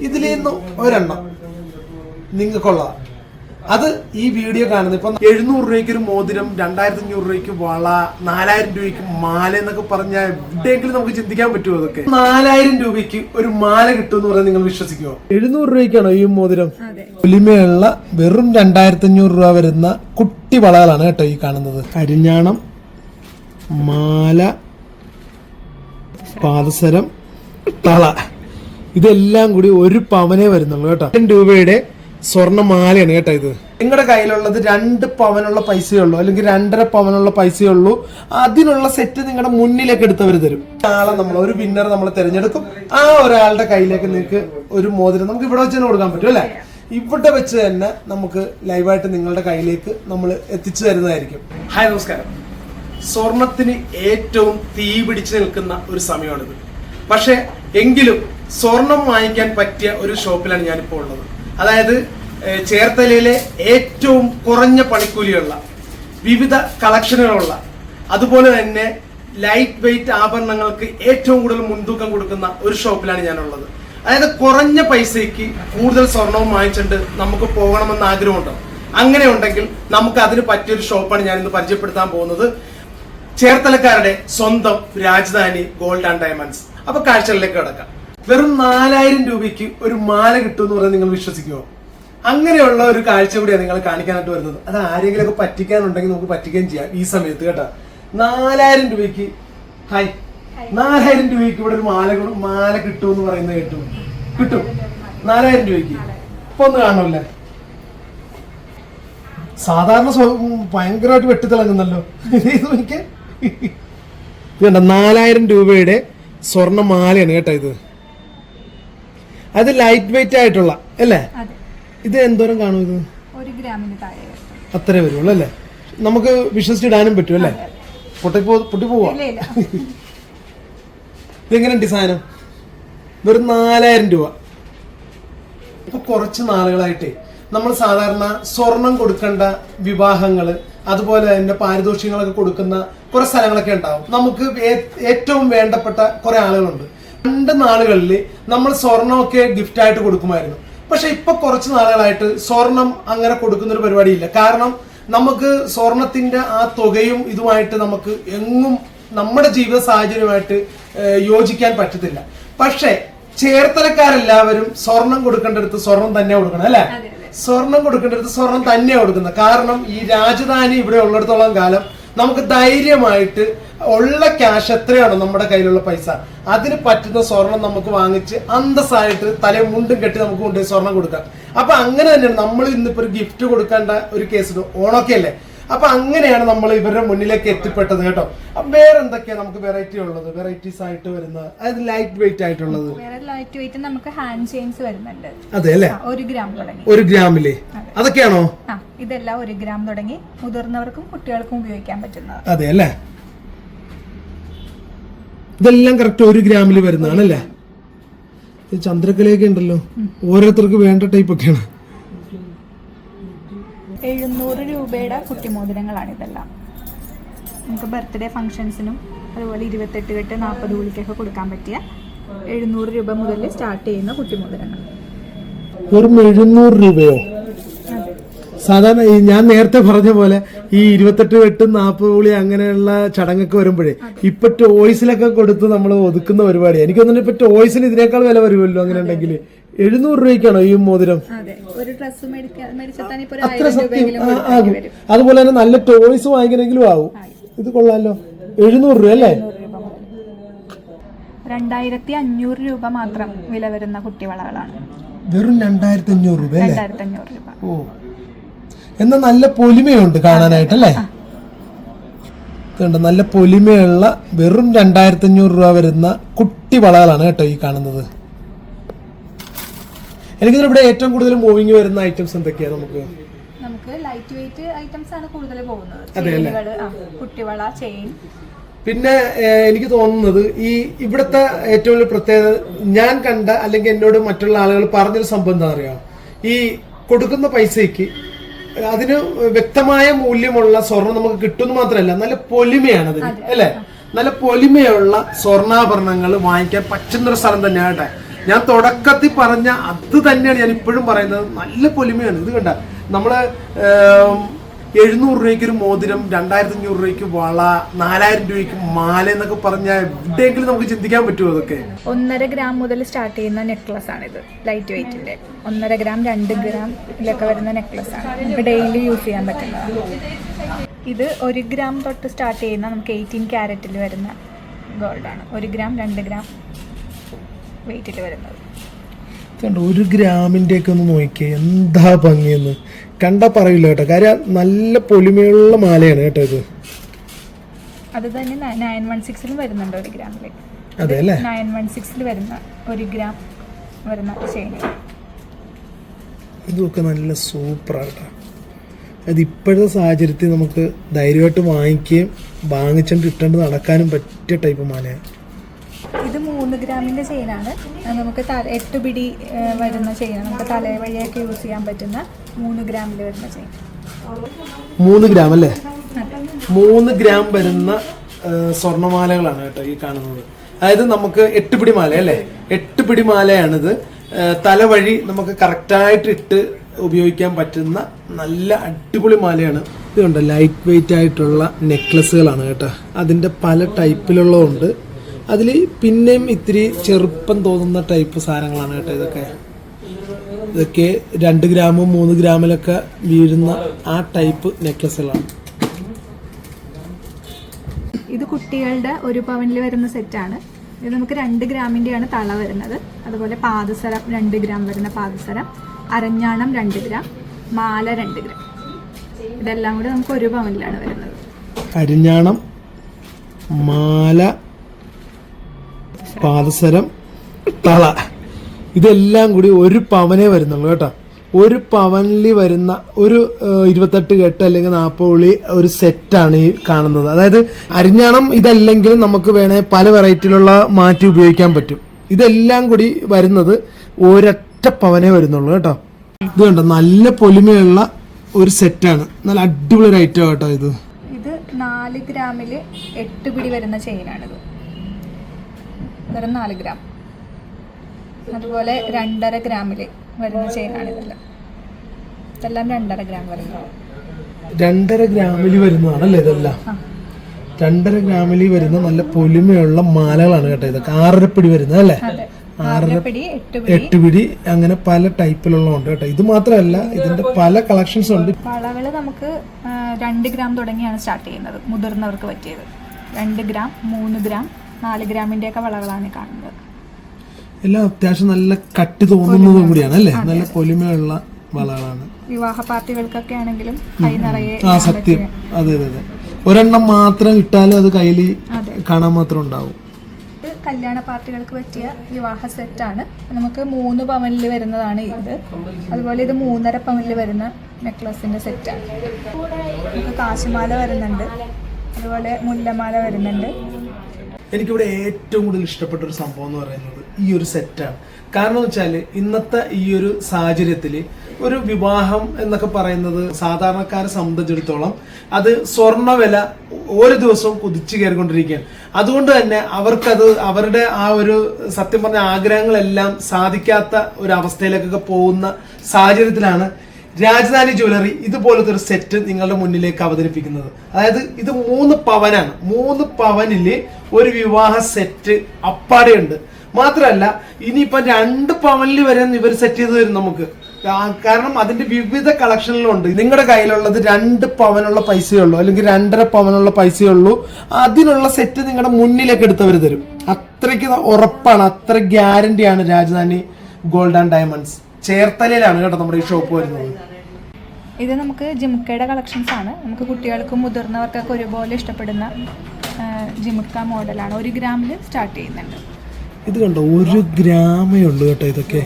ഇതിൽ നിന്ന് ഒരെണ്ണം. നിങ്ങൾക്കുള്ള അത് ഈ വീഡിയോ കാണുന്നത് ഇപ്പം എഴുന്നൂറ് രൂപയ്ക്ക് ഒരു മോതിരം രണ്ടായിരത്തി അഞ്ഞൂറ് രൂപയ്ക്ക് വള നാലായിരം രൂപയ്ക്ക് മാല എന്നൊക്കെ പറഞ്ഞാൽ എവിടെയെങ്കിലും നമുക്ക് ചിന്തിക്കാൻ പറ്റുമോ അതൊക്കെ? നാലായിരം രൂപയ്ക്ക് ഒരു മാല കിട്ടും എന്ന് പറഞ്ഞാൽ നിങ്ങൾ വിശ്വസിക്കുമോ എഴുന്നൂറ് രൂപയ്ക്കാണോ ഈ മോതിരം? ഒലിമയുള്ള വെറും രണ്ടായിരത്തി അഞ്ഞൂറ് രൂപ വരുന്ന കുട്ടി വളകളാണ് കേട്ടോ ഈ കാണുന്നത്. കരിഞ്ഞാണം മാല പാദസരം തള. ഇതെല്ലാം കൂടി ഒരു പവനേ വരുന്നുള്ളൂ കേട്ടോ. രൂപയുടെ സ്വർണമാലയാണ് കേട്ടോ ഇത്. നിങ്ങളുടെ കയ്യിലുള്ളത് രണ്ട് പവനുള്ള പൈസയേ ഉള്ളൂ. അല്ലെങ്കിൽ രണ്ടര പവനുള്ള പൈസയേ ഉള്ളൂ. അതിനുള്ള സെറ്റ് നിങ്ങളുടെ മുന്നിലേക്ക് എടുത്തവർ തരും. ആളെ നമ്മൾ ഒരു വിന്നർ നമ്മൾ തിരഞ്ഞെടുക്കും. ആ ഒരാളുടെ കയ്യിലേക്ക് നിങ്ങൾക്ക് ഒരു മോതിരം നമുക്ക് ഇവിടെ വെച്ച് തന്നെ കൊടുക്കാൻ പറ്റും അല്ലേ? ഇവിടെ വെച്ച് തന്നെ നമുക്ക് ലൈവായിട്ട് നിങ്ങളുടെ കയ്യിലേക്ക് നമ്മൾ എത്തിച്ചു തരുന്നതായിരിക്കും. ഹായ് നമസ്കാരം. സ്വർണത്തിന് ഏറ്റവും തീ പിടിച്ചു നിൽക്കുന്ന ഒരു സമയമാണിത്. പക്ഷെ എങ്കിലും സ്വർണം വാങ്ങിക്കാൻ പറ്റിയ ഒരു ഷോപ്പിലാണ് ഞാനിപ്പോൾ ഉള്ളത്. അതായത് ചേർത്തലയിലെ ഏറ്റവും കുറഞ്ഞ പണിക്കൂലിയുള്ള വിവിധ കളക്ഷനുകളുള്ള അതുപോലെ തന്നെ ലൈറ്റ് വെയിറ്റ് ആഭരണങ്ങൾക്ക് ഏറ്റവും കൂടുതൽ മുൻതൂക്കം കൊടുക്കുന്ന ഒരു ഷോപ്പിലാണ് ഞാനുള്ളത്. അതായത് കുറഞ്ഞ പൈസയ്ക്ക് കൂടുതൽ സ്വർണവും വാങ്ങിച്ചിട്ട് നമുക്ക് പോകണമെന്ന് ആഗ്രഹമുണ്ടോ. അങ്ങനെ ഉണ്ടെങ്കിൽ നമുക്ക് അതിന് പറ്റിയൊരു ഷോപ്പാണ് ഞാൻ ഇന്ന് പരിചയപ്പെടുത്താൻ പോകുന്നത്. ചേർത്തലക്കാരുടെ സ്വന്തം രാജധാനി ഗോൾഡ് ആൻഡ് ഡയമണ്ട്സ്. അപ്പൊ കാഴ്ചകളിലേക്ക് കിടക്കാം. വെറും നാലായിരം രൂപയ്ക്ക് ഒരു മാല കിട്ടുമെന്ന് പറഞ്ഞാൽ നിങ്ങൾ വിശ്വസിക്കുമോ അങ്ങനെയുള്ള ഒരു കാഴ്ച കൂടിയാണ് നിങ്ങൾ കാണിക്കാനായിട്ട് വരുന്നത്. അത് ആരെങ്കിലും ഒക്കെ പറ്റിക്കാനുണ്ടെങ്കിൽ നമുക്ക് പറ്റിക്കുകയും ചെയ്യാം ഈ സമയത്ത് കേട്ടോ. നാലായിരം രൂപയ്ക്ക് ഹായ് നാലായിരം രൂപയ്ക്ക് ഇവിടെ ഒരു മാല മാല കിട്ടുമെന്ന് പറയുന്നത് കേട്ടു. കിട്ടും. നാലായിരം രൂപയ്ക്ക്. ഇപ്പൊ ഒന്ന് കാണുമല്ലേ? സാധാരണ ഭയങ്കരമായിട്ട് വെട്ടിത്തിളങ്ങുന്നല്ലോ. ഇത് നാലായിരം രൂപയുടെ സ്വർണ മാലയാണ് കേട്ടോ ഇത്. അത് ലൈറ്റ് വെയിറ്റ് ആയിട്ടുള്ള അല്ലേ? ഇത് എന്തോരം കാണും ഇത്? ഒരു ഗ്രാമിന് താഴെ. അത്രേ വരുള്ളൂ അല്ലേ? നമുക്ക് വിശ്വസിച്ചിടാനും പറ്റും അല്ലേ? പൊട്ടിപ്പോ ഇതെങ്ങനെ ഇല്ല ഇതെങ്ങനെയുണ്ട് ഈ സാധനം വെറും നാലായിരം രൂപ. ഇപ്പൊ കുറച്ച് നാളുകളായിട്ടേ നമ്മൾ സാധാരണ സ്വർണം കൊടുക്കേണ്ട വിവാഹങ്ങൾ അതുപോലെ തന്നെ പാരിതോഷികങ്ങളൊക്കെ കൊടുക്കുന്ന കുറെ സ്ഥലങ്ങളൊക്കെ ഉണ്ടാവും. നമുക്ക് ഏറ്റവും വേണ്ടപ്പെട്ട കുറെ ആളുകളുണ്ട്. രണ്ട് നാളുകളിൽ നമ്മൾ സ്വർണമൊക്കെ ഗിഫ്റ്റ് ആയിട്ട് കൊടുക്കുമായിരുന്നു. പക്ഷെ ഇപ്പൊ കുറച്ച് നാളുകളായിട്ട് സ്വർണം അങ്ങനെ കൊടുക്കുന്ന ഒരു പരിപാടിയില്ല. കാരണം നമുക്ക് സ്വർണത്തിന്റെ ആ തുകയും ഇതുമായിട്ട് നമുക്ക് എങ്ങും നമ്മുടെ ജീവിത സാഹചര്യമായിട്ട് യോജിക്കാൻ പറ്റത്തില്ല. പക്ഷെ ചേർത്തലക്കാരെല്ലാവരും സ്വർണം കൊടുക്കേണ്ടടുത്ത് സ്വർണം തന്നെ കൊടുക്കണം അല്ലെ? സ്വർണം കൊടുക്കേണ്ടടുത്ത് സ്വർണം തന്നെ കൊടുക്കുന്നത്. കാരണം ഈ രാജധാനി ഇവിടെ ഉള്ളിടത്തോളം കാലം നമുക്ക് ധൈര്യമായിട്ട് ഉള്ള ക്യാഷ് എത്രയാണോ നമ്മുടെ കയ്യിലുള്ള പൈസ അതിന് പറ്റുന്ന സ്വർണം നമുക്ക് വാങ്ങിച്ച് അന്തസ്സായിട്ട് തലയും മുണ്ടും കെട്ടി നമുക്ക് കൊണ്ടുപോയി സ്വർണം കൊടുക്കാം. അപ്പൊ അങ്ങനെ തന്നെയാണ് നമ്മൾ ഇന്നിപ്പോ ഒരു ഗിഫ്റ്റ് കൊടുക്കേണ്ട ഒരു കേസ് ഓണൊക്കെ അല്ലേ? അപ്പൊ അങ്ങനെയാണ് നമ്മൾ ഇവരുടെ മുന്നിലേക്ക് എത്തിപ്പെട്ടത് കേട്ടോ. അപ്പൊ വേറെ എന്തൊക്കെയാ നമുക്ക് വെറൈറ്റി ഉള്ളത്? വെറൈറ്റീസ് ആയിട്ട് വരുന്ന അതായത് ലൈറ്റ് വെയിറ്റ് ആയിട്ടുള്ളത്. ലൈറ്റ് വെയിറ്റ് നമുക്ക് ഹാൻഡ് ചെയിൻസ് വരുന്നുണ്ട്. അതെ അല്ലേ? ഒരു ഗ്രാം ഒരു ഗ്രാമിൽ അതൊക്കെയാണോ? ഇതെല്ലാം ഒരു ഗ്രാം തുടങ്ങി മുതിർന്നവർക്കും കുട്ടികൾക്കും ഉപയോഗിക്കാൻ പറ്റുന്നത് അതെ അല്ലേ? ഇതെല്ലാം കറക്റ്റ് ഒരു ഗ്രാമിൽ വരുന്നതാണല്ലേ? ചന്ദ്രക്കലയൊക്കെ ഉണ്ടല്ലോ. ഓരോരുത്തർക്ക് വേണ്ട ടൈപ്പ് ഒക്കെയാണ്. എഴുന്നൂറ് രൂപയുടെ കുട്ടിമോതിരങ്ങളാണ് ഇതെല്ലാം. നമുക്ക് ബർത്ത്ഡേ ഫംഗ്ഷൻസിനും അതുപോലെ ഇരുപത്തെട്ട് കെട്ട് നാൽപ്പത് കുളിക്കൊക്കെ കൊടുക്കാൻ പറ്റിയ എഴുന്നൂറ് രൂപ മുതൽ സ്റ്റാർട്ട് ചെയ്യുന്ന കുട്ടിമോതിരങ്ങൾ. വെറും എഴുന്നൂറ് രൂപയോ? സാധാരണ ഈ ഞാൻ നേരത്തെ പറഞ്ഞ പോലെ ഈ ഇരുപത്തെട്ട് വെട്ടും നാൽപ്പത് പുളി അങ്ങനെയുള്ള ചടങ്ങൊക്കെ വരുമ്പോഴേ ഇപ്പൊ ടോയ്സിലൊക്കെ കൊടുത്ത് നമ്മൾ ഒതുക്കുന്ന പരിപാടി. എനിക്ക് തോന്നുന്നു ഇപ്പൊ ടോയ്സിന് ഇതിനേക്കാൾ വില വരുമല്ലോ അങ്ങനെ ഉണ്ടെങ്കിൽ എഴുന്നൂറ് രൂപയ്ക്കാണോ ഈ മോതിരം? അത്ര സത്യം. ആകും. അതുപോലെ തന്നെ നല്ല ടോയ്സ് വാങ്ങിക്കണമെങ്കിലും ആവും ഇത് കൊള്ളാലോ. എഴുന്നൂറ് രൂപ അല്ലേ? രണ്ടായിരത്തി അഞ്ഞൂറ് രൂപ മാത്രം വില വരുന്ന കുട്ടിവളകളാണ്. വെറും രണ്ടായിരത്തി അഞ്ഞൂറ് രൂപ രണ്ടായിരത്തി അഞ്ഞൂറ് രൂപ. ഓ. എന്നാ നല്ല പൊലിമയുണ്ട് കാണാനായിട്ടല്ലേ? ഇതുണ്ട് നല്ല പൊലിമയുള്ള വെറും രണ്ടായിരത്തി അഞ്ഞൂറ് രൂപ വരുന്ന കുട്ടി വളകളാണ് കേട്ടോ ഈ കാണുന്നത്. എനിക്ക് ഇവിടെ ഏറ്റവും കൂടുതൽ മൂവിങ് വരുന്ന ഐറ്റംസ് എന്തൊക്കെയാണ് നമുക്ക്? നമുക്ക് ലൈറ്റ് വെയിറ്റ് ഐറ്റംസ് ആണ് കൂടുതൽ പോകുന്നത്. അല്ലേ? കുട്ടിവള ചെയിൻ. പിന്നെ എനിക്ക് തോന്നുന്നത് ഈ ഇവിടുത്തെ ഏറ്റവും വലിയ പ്രത്യേകത ഞാൻ കണ്ട അല്ലെങ്കിൽ എന്നോട് മറ്റുള്ള ആളുകൾ പറഞ്ഞൊരു സംഭവം എന്താ അറിയാം? ഈ കൊടുക്കുന്ന പൈസയ്ക്ക് അതിന് വ്യക്തമായ മൂല്യമുള്ള സ്വർണം നമുക്ക് കിട്ടുമെന്ന് മാത്രമല്ല നല്ല പൊലിമയാണ് അതിന് അല്ലേ? നല്ല പൊലിമയുള്ള സ്വർണാഭരണങ്ങൾ വാങ്ങിക്കാൻ പറ്റുന്ന ഒരു സ്ഥലം തന്നെയാണ് കേട്ടെ. ഞാൻ തുടക്കത്തിൽ പറഞ്ഞ അത് തന്നെയാണ് ഞാൻ ഇപ്പോഴും പറയുന്നത്. നല്ല പൊലിമയാണ്. ഇത് കണ്ട നമ്മൾ എഴുന്നൂറ് രൂപയ്ക്ക് ഒരു മോതിരം രണ്ടായിരത്തി അഞ്ഞൂറ് രൂപയ്ക്ക് വള നാലായിരം രൂപയ്ക്ക് മാല എന്നൊക്കെ പറഞ്ഞാൽ എവിടെയെങ്കിലും നമുക്ക് ചിന്തിക്കാൻ പറ്റുമോ അതൊക്കെ? ഒന്നര ഗ്രാം മുതൽ സ്റ്റാർട്ട് ചെയ്യുന്ന നെക്ലസ് ഇത് ലൈറ്റ് വെയിറ്റിന്റെ ഒന്നര ഗ്രാം രണ്ട് ഗ്രാം ഇതൊക്കെ വരുന്ന നെക്ലസ് ആണ്. നമുക്ക് ഡെയിലി യൂസ് ചെയ്യാൻ പറ്റുന്നത് ഇത് ഒരു ഗ്രാം തൊട്ട് സ്റ്റാർട്ട് ചെയ്യുന്ന നമുക്ക് എയ്റ്റീൻ ക്യാരറ്റിൽ വരുന്ന ഗോൾഡ് ആണ്. ഒരു ഗ്രാം രണ്ട് ഗ്രാം വെയിറ്റിൽ വരുന്നത്. ഒരു ഗ്രാമിന്റെ ഒക്കെ ഒന്ന് നോക്കിയേ എന്താ ഭംഗിയെന്ന്? കണ്ടാ പറയില്ല കേട്ടോ. കാര്യം നല്ല പൊലിമയുള്ള മാലയാണ് കേട്ടോ ഇത്. അത് തന്നെ നയൻ വൺ സിക്സിലും വരുന്നുണ്ട് ഒരു ഗ്രാമിൽ അതെ അല്ലേ? നയൻ വൺ സിക്സിൽ വരുന്ന ഒരു ഗ്രാം വരുന്ന ചെയിൻ ഇതൊക്കെ നല്ല സൂപ്പറാണ് അത് ഇപ്പോഴത്തെ സാഹചര്യത്തിൽ നമുക്ക് ധൈര്യമായിട്ട് വാങ്ങിക്കുകയും വാങ്ങിച്ചുകൊണ്ട് ഇട്ടുകൊണ്ട് നടക്കാനും പറ്റിയ ടൈപ്പ് മാലയാണ്. ഇത് മൂന്ന് ഗ്രാമിന്റെ ചെയിനാണ് നമുക്ക് എട്ട് പിടി വരുന്ന ചെയിനാണ് നമുക്ക് തലേ വഴിയൊക്കെ യൂസ് ചെയ്യാൻ പറ്റുന്ന മൂന്ന് ഗ്രാമിൽ വരുന്ന ചെയിൻ മൂന്ന് ഗ്രാം അല്ലേ? മൂന്ന് ഗ്രാം വരുന്ന സ്വർണമാലകളാണ് സ്വർണമാലകളാണ് കേട്ടോ ഈ കാണുന്നത്. അതായത് നമുക്ക് എട്ട് പിടി മാല അല്ലേ? എട്ട് പിടി മാലയാണിത് തല വഴി നമുക്ക് കറക്റ്റായിട്ട് ഇട്ട് ഉപയോഗിക്കാൻ പറ്റുന്ന നല്ല അടിപൊളി മാലയാണ്. ഇതുണ്ട് ലൈറ്റ് വെയിറ്റ് ആയിട്ടുള്ള നെക്ലസുകളാണ് കേട്ടോ. അതിന്റെ പല ടൈപ്പിലുള്ളതുണ്ട് അതിൽ പിന്നെയും ഇത്തിരി ചെറുപ്പം തോന്നുന്ന ടൈപ്പ് സാധനങ്ങളാണ് കേട്ടോ ഇതൊക്കെ. ഇതൊക്കെ രണ്ട് ഗ്രാമും മൂന്ന് ഗ്രാമിലൊക്കെ വീഴുന്ന ആ ടൈപ്പ് നെക്ലസുകളാണ് ഇത് കുട്ടികളുടെ ഒരു പവനിൽ വരുന്ന സെറ്റാണ് ഇത് നമുക്ക് രണ്ട് ഗ്രാമിന്റെയാണ് തള വരുന്നത്. അതുപോലെ പാദസരം രണ്ട് ഗ്രാം വരുന്ന പാദസരം അരഞ്ഞാണം രണ്ട് ഗ്രാം മാല രണ്ട് ഗ്രാം. ഇതെല്ലാം കൂടെ നമുക്ക് ഒരു പവനിലാണ് വരുന്നത്. അരിഞ്ഞാണം മാല പാദസരം തള. ഇതെല്ലാം കൂടി ഒരു പവനേ വരുന്നുള്ളൂ കേട്ടോ. ഒരു പവനിൽ വരുന്ന ഒരു ഇരുപത്തെട്ട് കെട്ട് അല്ലെങ്കിൽ നാൽപ്പത് ഉള്ളി ഒരു സെറ്റാണ് ഈ കാണുന്നത്. അതായത് അരിഞ്ഞാണം ഇതല്ലെങ്കിൽ നമുക്ക് വേണേൽ പല വെറൈറ്റിയിലുള്ള മാറ്റി ഉപയോഗിക്കാൻ പറ്റും. ഇതെല്ലാം കൂടി വരുന്നത് ഒരൊറ്റ പവനേ വരുന്നുള്ളൂ കേട്ടോ. ഇത് കണ്ടോ നല്ല പൊലിമയുള്ള ഒരു സെറ്റാണ്. നല്ല അടിപൊളി ഒരു ഐറ്റം കേട്ടോ ഇത്. ഇത് നാല് ഗ്രാമിൽ എട്ട് പിടി വരുന്ന ചെയിനാണിത് വെറും നാല് ഗ്രാം. അതുപോലെ രണ്ടര ഗ്രാമിൽ വരുന്ന ചെയിനാണ് ഇതെല്ലാം ഇതെല്ലാം രണ്ടര ഗ്രാം വരുന്നത് രണ്ടര ഗ്രാമിൽ വരുന്നതാണല്ലേ ഇതെല്ലാം? രണ്ടര ഗ്രാമിൽ വരുന്ന നല്ല പൊലിമയുള്ള മാലകളാണ് കേട്ടോ ഇതൊക്കെ. ആറരപ്പിടി വരുന്നത് അല്ലേ? ആറരപ്പിടി ആറര പിടി എട്ട് പിടി അങ്ങനെ പല ടൈപ്പിലുള്ള ഉണ്ട് കേട്ടോ. ഇത് മാത്രമല്ല ഇതിന്റെ പല കളക്ഷൻസ് ഉണ്ട്. വളകൾ നമുക്ക് രണ്ട് ഗ്രാം തുടങ്ങിയാണ് സ്റ്റാർട്ട് ചെയ്യുന്നത് മുതിർന്നവർക്ക് പറ്റിയത്. രണ്ട് ഗ്രാം മൂന്ന് ഗ്രാം നാല് ഗ്രാമിന്റെയൊക്കെ വളകളാണ് ഈ കാണുന്നത്. എല്ലാം അത്യാവശ്യം നല്ല കട്ടി തോന്നുന്നതും കൂടിയാണ് അല്ലേ? നല്ല പൊലിമയുള്ള വളകളാണ്. വിവാഹ പാർട്ടികൾക്കൊക്കെ ആണെങ്കിലും കൈ നിറയെ ആ സത്യം. അതെ അതെ അതെ. ഒരെണ്ണം മാത്രം ഇട്ടാലും അത് കയ്യിൽ കാണാൻ മാത്രം ഉണ്ടാവും. കല്യാണ പാർട്ടികൾക്ക് പറ്റിയ വിവാഹ സെറ്റാണ്. നമുക്ക് മൂന്ന് പവനിൽ വരുന്നതാണ് ഇത്. അതുപോലെ ഇത് മൂന്നര പവനിൽ വരുന്ന നെക്ലസിന്റെ സെറ്റാണ് നമുക്ക് കാശുമാല വരുന്നുണ്ട്. അതുപോലെ മുല്ലമാല വരുന്നുണ്ട്. എനിക്കിവിടെ ഏറ്റവും കൂടുതൽ ഇഷ്ടപ്പെട്ട ഒരു സംഭവം എന്ന് പറയുന്നത് ഈ ഒരു സെറ്റാണ്. കാരണം വെച്ചാൽ ഇന്നത്തെ ഈ ഒരു സാഹചര്യത്തിൽ ഒരു വിവാഹം എന്നൊക്കെ പറയുന്നത് സാധാരണക്കാരെ സംബന്ധിച്ചിടത്തോളം അത് സ്വർണ വില ഓരോ ദിവസവും കുതിച്ചു കയറിക്കൊണ്ടിരിക്കുകയാണ്. അതുകൊണ്ട് തന്നെ അവർക്കത് അവരുടെ ആ ഒരു സത്യം പറഞ്ഞ ആഗ്രഹങ്ങളെല്ലാം സാധിക്കാത്ത ഒരു അവസ്ഥയിലേക്കൊക്കെ പോകുന്ന സാഹചര്യത്തിലാണ് രാജധാനി ജ്വല്ലറി ഇതുപോലത്തെ ഒരു സെറ്റ് നിങ്ങളുടെ മുന്നിലേക്ക് അവതരിപ്പിക്കുന്നത്. അതായത് ഇത് മൂന്ന് പവനാണ്. മൂന്ന് പവനിൽ ഒരു വിവാഹ സെറ്റ് അപ്പാടെയുണ്ട്. മാത്രമല്ല ഇനിയിപ്പം രണ്ട് പവനിൽ വരെ ഇവർ സെറ്റ് ചെയ്ത് തരും നമുക്ക്. കാരണം അതിന്റെ വിവിധ കളക്ഷനിലുണ്ട്. നിങ്ങളുടെ കയ്യിലുള്ളത് രണ്ട് പവനുള്ള പൈസയേ ഉള്ളൂ അല്ലെങ്കിൽ രണ്ടര പവനുള്ള പൈസയേ ഉള്ളൂ. അതിനുള്ള സെറ്റ് നിങ്ങളുടെ മുന്നിലേക്ക് എടുത്തവർ തരും. അത്രയ്ക്ക് ഉറപ്പാണ് അത്ര ഗ്യാരണ്ടിയാണ് രാജധാനി ഗോൾഡ് ആൻഡ് ഡയമണ്ട്സ് ചേർത്തലയിലാണ് കേട്ടോ നമ്മുടെ ഈ ഷോപ്പ് വരുന്നത്. ഇത് നമുക്ക് ജിമുക്കയുടെ കളക്ഷൻസ് ആണ്. നമുക്ക് കുട്ടികൾക്കും മുതിർന്നവർക്കൊക്കെ ഒരുപോലെ ഇഷ്ടപ്പെടുന്ന ജിമുക്ക മോഡലാണ് ഒരു ഗ്രാമിൽ സ്റ്റാർട്ട് ചെയ്യുന്നുണ്ട്. ഇത് കണ്ടോ ഒരു ഗ്രാമേ ഉള്ളൂ കേട്ടോ ഇതൊക്കെ.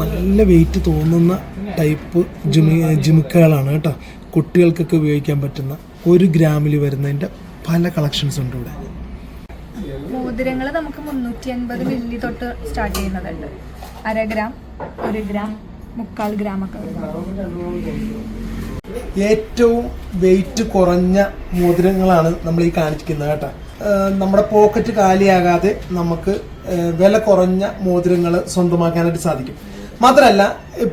നല്ല വെയിറ്റ് തോന്നുന്ന ടൈപ്പ് ജിമി ജിമുക്കകളാണ് കേട്ടോ. കുട്ടികൾക്കൊക്കെ ഉപയോഗിക്കാൻ പറ്റുന്ന ഒരു ഗ്രാമിൽ വരുന്നതിന്റെ പല കളക്ഷൻസ് ഉണ്ട് ഇവിടെ. മോതിരങ്ങൾ നമുക്ക് മുന്നൂറ്റി അൻപത് മില്ലി തൊട്ട് സ്റ്റാർട്ട് ചെയ്യുന്നതുണ്ട്. അര ഗ്രാം ഒരു ഗ്രാം മുക്കാൽ ഗ്രാം ഒക്കെ ഏറ്റവും വെയിറ്റ് കുറഞ്ഞ മോതിരങ്ങളാണ് നമ്മൾ ഈ കാണിച്ചിരിക്കുന്നത് കേട്ടോ. നമ്മുടെ പോക്കറ്റ് കാലിയാകാതെ നമുക്ക് വില കുറഞ്ഞ മോതിരങ്ങൾ സ്വന്തമാക്കാനായിട്ട് സാധിക്കും. മാത്രമല്ല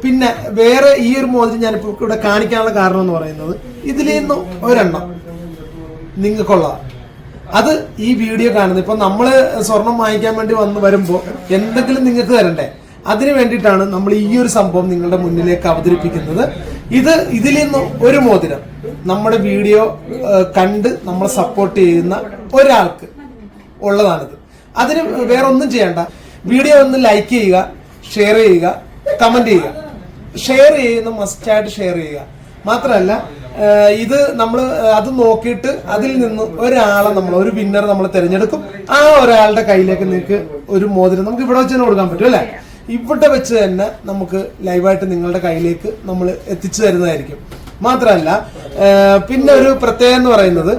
പിന്നെ വേറെ ഈ ഒരു മോതിരം ഞാനിപ്പോൾ ഇവിടെ കാണിക്കാനുള്ള കാരണം എന്ന് പറയുന്നത് ഇതിൽ നിന്ന് ഒരെണ്ണം നിങ്ങൾക്കുള്ളതാണ് അത് ഈ വീഡിയോ കാണുന്നത് ഇപ്പൊ നമ്മൾ സ്വർണം വാങ്ങിക്കാൻ വേണ്ടി വന്ന് വരുമ്പോൾ എന്തെങ്കിലും നിങ്ങൾക്ക് തരണ്ടേ? അതിനു വേണ്ടിയിട്ടാണ് നമ്മൾ ഈ ഒരു സംഭവം നിങ്ങളുടെ മുന്നിലേക്ക് അവതരിപ്പിക്കുന്നത്. ഇത് ഇതിൽ നിന്ന് ഒരു മോതിരം നമ്മുടെ വീഡിയോ കണ്ട് നമ്മളെ സപ്പോർട്ട് ചെയ്യുന്ന ഒരാൾക്ക് ഉള്ളതാണിത്. അതിന് വേറെ ഒന്നും ചെയ്യണ്ട. വീഡിയോ ഒന്ന് ലൈക്ക് ചെയ്യുക ഷെയർ ചെയ്യുക കമന്റ് ചെയ്യുക. ഷെയർ ചെയ്യുന്ന മസ്റ്റായിട്ട് ഷെയർ ചെയ്യുക. മാത്രമല്ല ഇത് നമ്മൾ അത് നോക്കിയിട്ട് അതിൽ നിന്ന് ഒരാളെ നമ്മൾ ഒരു വിന്നർ നമ്മൾ തിരഞ്ഞെടുക്കും. ആ ഒരാളുടെ കയ്യിലേക്ക് നിങ്ങൾക്ക് ഒരു മോതിരം നമുക്ക് ഇവിടെ വെച്ച് തന്നെ കൊടുക്കാൻ പറ്റും അല്ലേ? ഇവിടെ വെച്ച് തന്നെ നമുക്ക് ലൈവായിട്ട് നിങ്ങളുടെ കയ്യിലേക്ക് നമ്മൾ എത്തിച്ചു തരുന്നതായിരിക്കും. മാത്രമല്ല പിന്നെ ഒരു പ്രത്യേകത എന്ന് പറയുന്നത്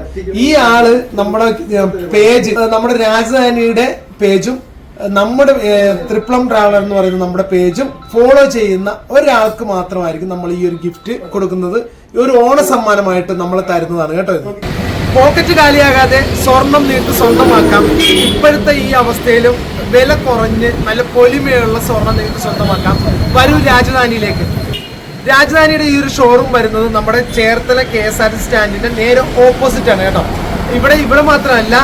ഈ ആൾ നമ്മുടെ പേജ് നമ്മുടെ രാജധാനിയുടെ പേജും നമ്മുടെ ത്രിപ്ലം ട്രാവലർ എന്ന് പറയുന്ന നമ്മുടെ പേജും ഫോളോ ചെയ്യുന്ന ഒരാൾക്ക് മാത്രമായിരിക്കും നമ്മൾ ഈ ഒരു ഗിഫ്റ്റ് കൊടുക്കുന്നത്. ഒരു ഓണ സമ്മാനമായിട്ട് നമ്മൾ തരുന്നതാണ് കേട്ടോ പോക്കറ്റ് കാലിയാകാതെ സ്വർണം നീട്ട് സ്വന്തമാക്കാം. ഇപ്പോഴത്തെ ഈ അവസ്ഥയിലും വില കുറഞ്ഞ് നല്ല പൊലിമയുള്ള സ്വർണം നീട്ട് സ്വന്തമാക്കാം. വരൂ രാജധാനിയിലേക്ക്. രാജധാനിയുടെ ഈ ഒരു ഷോറൂം വരുന്നത് നമ്മുടെ Cherthala K S R T സ്റ്റാൻഡിന്റെ നേരെ ഓപ്പോസിറ്റ് ആണ് കേട്ടോ. ഇവിടെ ഇവിടെ മാത്രമല്ല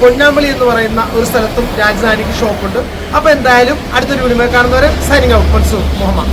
പൊന്നാമ്പളി എന്ന് പറയുന്ന ഒരു സ്ഥലത്തും രാജധാനിക്ക് ഷോപ്പുണ്ട് അപ്പൊ എന്തായാലും അടുത്തൊരു വീഡിയോ കാണുന്നവരെ സൈനിങ് ഔട്ട് മുഹമ്മദ്.